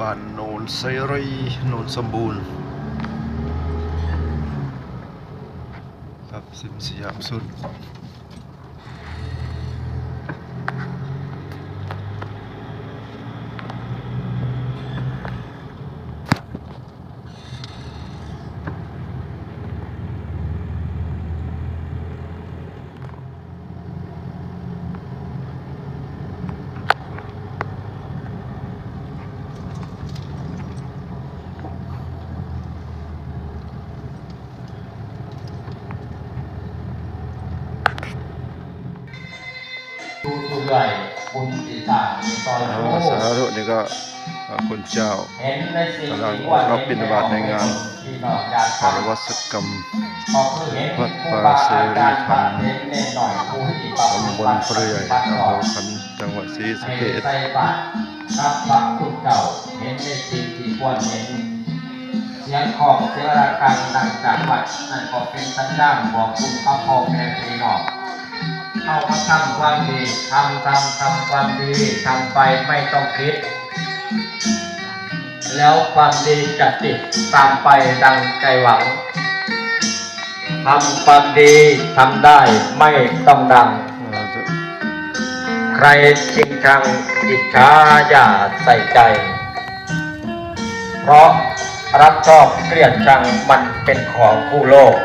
บ้านโนนไซรีโนนสมบูรณ์ ครับสิมสยามสุด ดูดูใหญ่บุญสีต่างมีซอยสาธุนี่ก็คุณเจ้าเห็นในสิ่งกำลังที่ว่ารับบิณฑบาตในงานที่นอกจากสารวัตรกรรมพอคือเห็นวัดปาเสรีธรรมตำบลเปรยปฏิอำเภอคันจังหวัดศรีสะเกษรรับพระคุณเก่าเห็นในสิ่งที่ควรเห็นเสียงของเสียงระฆังดังจากวัดนั่นก็เป็นสัญญาณบอกคุณพระพ่อแม่พี่น้อง เข้ามาทำความดีทำทำทำความดีทำไปไม่ต้องคิด แล้วความดีจะติดตามไปดังใจหวังทำความดีทำได้ไม่ต้องดัง ใครจริงชังอิจฉาอย่าใส่ใจ เพราะรักชอบเกลียดชังมันเป็นของผู้โลก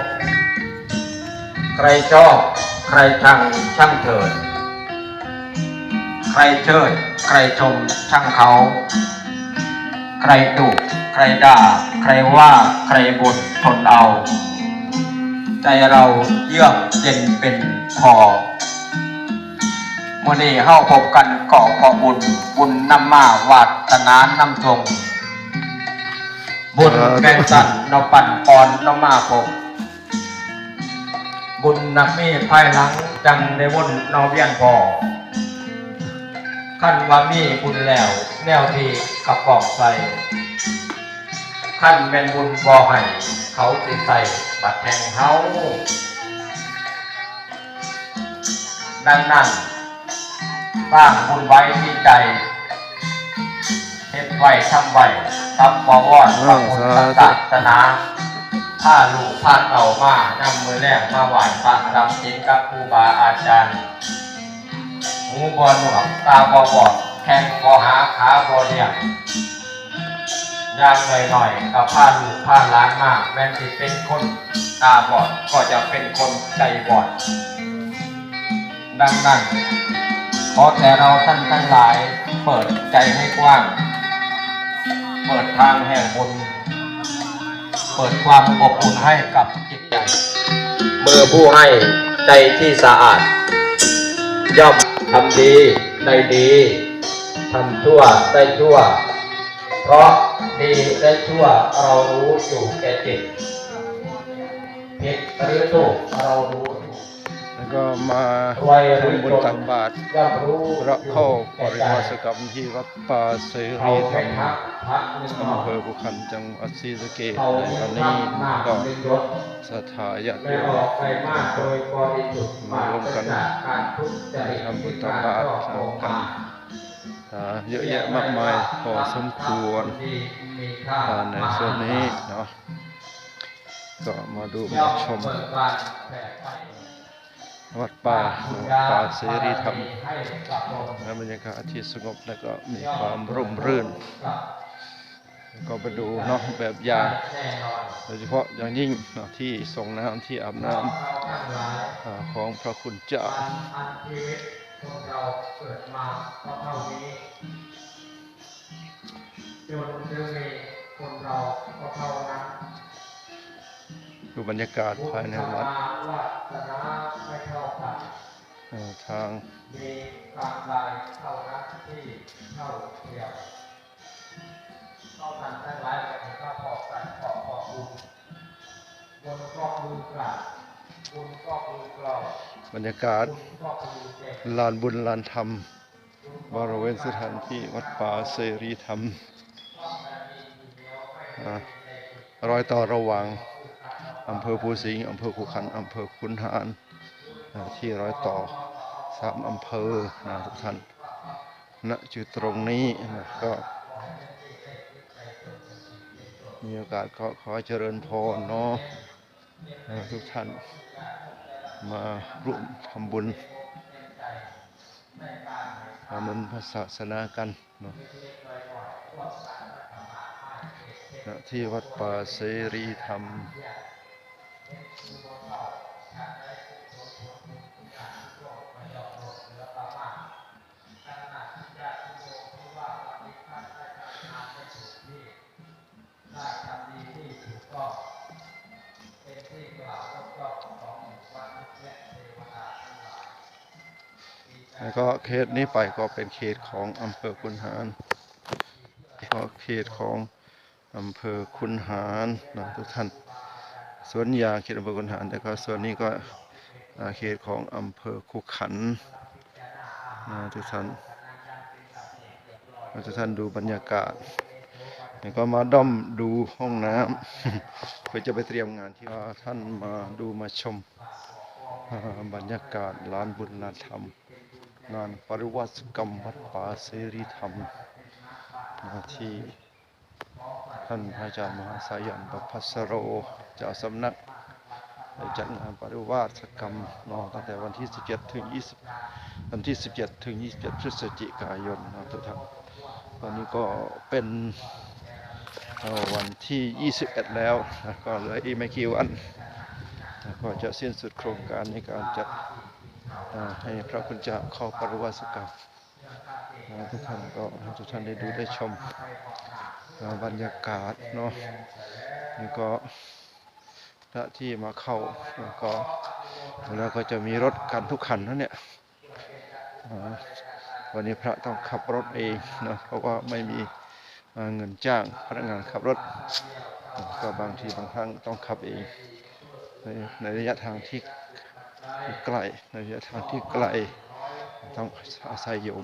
ใครชอบ ใครชังช่างเถิด ใครเชิด ใครชมช่างเขา ใครดุใครด่า ใครว่าใครบ่นทนเอา ใจเราเยือกเย็นเป็นพอมื่อนี้เฮาพบกันก่อพอบุญ บุญนำมาวาสนานำทงบุญแบ่งสันนปันปอนนมาพบ บุญนักมีภายหลังจังได้วนนอเวียนพอขั้นว่ามีบุญแล้ว แนวที่กระปอกใส่ขั้นแม่นบุญบ่ให้เขาสิใส่บัดแทงเฮาดังนั้นสร้างบุญไว้ที่ใจเฮ็ดไว้ทำไว้ทำบวรพระพุทธศาสนา ถ้าลูกพาเต่ามานำมือแรกมาไหว้พระรำจินกับครูบาอาจารย์หูบอหนวกตาบอบอดแข้งบอหาขาบอเดียงยางหน่อยหน่อยๆกับผ้าลูกผ้าล้างมากแม้นที่เป็นคนตาบอดก็จะเป็นคนใจบอด ดังนั้นขอแต่เราท่านทั้งหลาย เปิดใจให้กว้าง เปิดทางแห่งบุญ เปิดความอบอุ่นให้กับจิตใจเมื่อผู้ให้ใจที่สะอาด ย่อมทำดีได้ดีทำชั่วได้ชั่ว เพราะดีและชั่วเรารู้อยู่แก่จิตผิดหรือถูกเรารู้ แล้วก็มาทำบุญตักบาตรพระเข้าปริวาสกรรมที่วัดป่าเสรีธรรมอำเภอบุคันจังหวัดศรีสะเกษในวันนี้ก็เป็นยศศรัทธาญาติโยมมาร่วมกันทำบุญตักบาตรที่กรกันเยอะแยะมากมายพอสมควรในส่วนนี้เนาะก็มาดูมาอมชม วัดป่าป่าเสรีธรรมบตนและบรรยากาศที่สงบและก็มีความร่มรื่น ก็ไปดูเนาะแบบอย่างโดยเฉพาะอย่างยิ่งเนาะที่ส่งน้ำที่อาบน้ำอของพระคุณเจ้าการอันชีวิตของเราเกิดมาก็เท่านี้คนเราก็เท่านั้น ดูบรรยากาศภายในวัดบุญวาสนาไม่เท่ากันเอ่อทางมีกางกายเท่านั้นที่เท่าเทียมเท่านั้นทั้งหลายกันก็ขอบกันขอบขอบคุณบนก็มือกราบบุญก็มือกรอบบรรยากาศลานบุญลานธรรม บริเวณสถานที่วัดป่าเสรีธรรมอ่ารอยต่อระหว่าง อำเภอภูสิงห์อำเภอขุขันอำเภอขุนหารที่ร้อยต่อสามอำเภอนะทุกท่านณจุดตรงนี้นะก็มีโอกาสก็ขอเจริญพรเนาะทุกท่านมาร่วมทำบุญมานุนพระศาสนากันเนาะที่วัดป่าเสรีธรรม แล้วก็เขตนี้ไปก็เป็นเขตของอำเภอคุนหารก็เขตของอำเภอคุนหารนะทุกท่าน สวนยางเขตอำเภอคุนหารแต่ก็ส่วนนี้ก็อาเขตของอำเภอคุขันนะทุกท่านทุกท่านดูบรรยากาศแล้วก็มาด้อมดูห้องน้ำเพื่อจะไปเตรียมงานที่ว่าท่านมาดูมาชมบรรยากาศลานบุญลานธรรมงานปริวัติกรรมวัดป่าเสรีธรรมนะที่ ท่านพระอาจารย์มหาสายันประพัสโรเจ้าสำนักได้จัดงานปริวาสกรรมนอตั้งแต่วันที่ 17 ถึง 20 วันที่ 17 ถึง 27 พฤศจิกายนนะทุกท่านตอนนี้ก็เป็นวันที่ 21 แล้วนะก็เหลืออีกไม่กี่วันนะก็จะสิ้นสุดโครงการในการจัดให้พระคุณเจ้าเข้าปริวาสกรรมทุกท่านก็ทุกท่านได้ดูได้ชม บรรยากาศเนาะนี่ก็พระที่มาเข้าแล้วก็แล้วก็จะมีรถกันทุกคันนะเนี่ยวันนี้พระต้องขับรถเองเนาะเพราะว่าไม่มีเงินจ้างพนักงานขับรถ ก็บางทีบางครั้งต้องขับเอง ในในระยะทางที่ที่ไกลในระยะทางที่ไกลต้องอาศัยโยม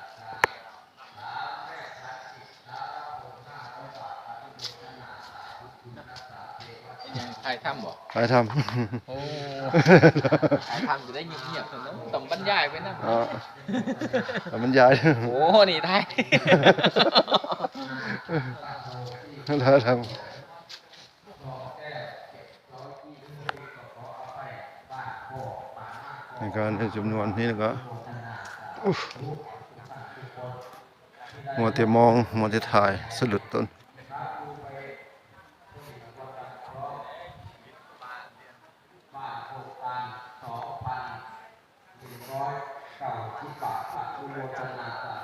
กไปทโอ้ไทยทำจะได้เงียบๆเถอะนะต้องบรรยายไปนะำอ๋อแต่มันย้ายโอ้นี่ไทยแล้วทำในการในจำนวนนี้ก็อุ๊ยมัวแต่มองมัวแต่ถ่ายสะดุดต้น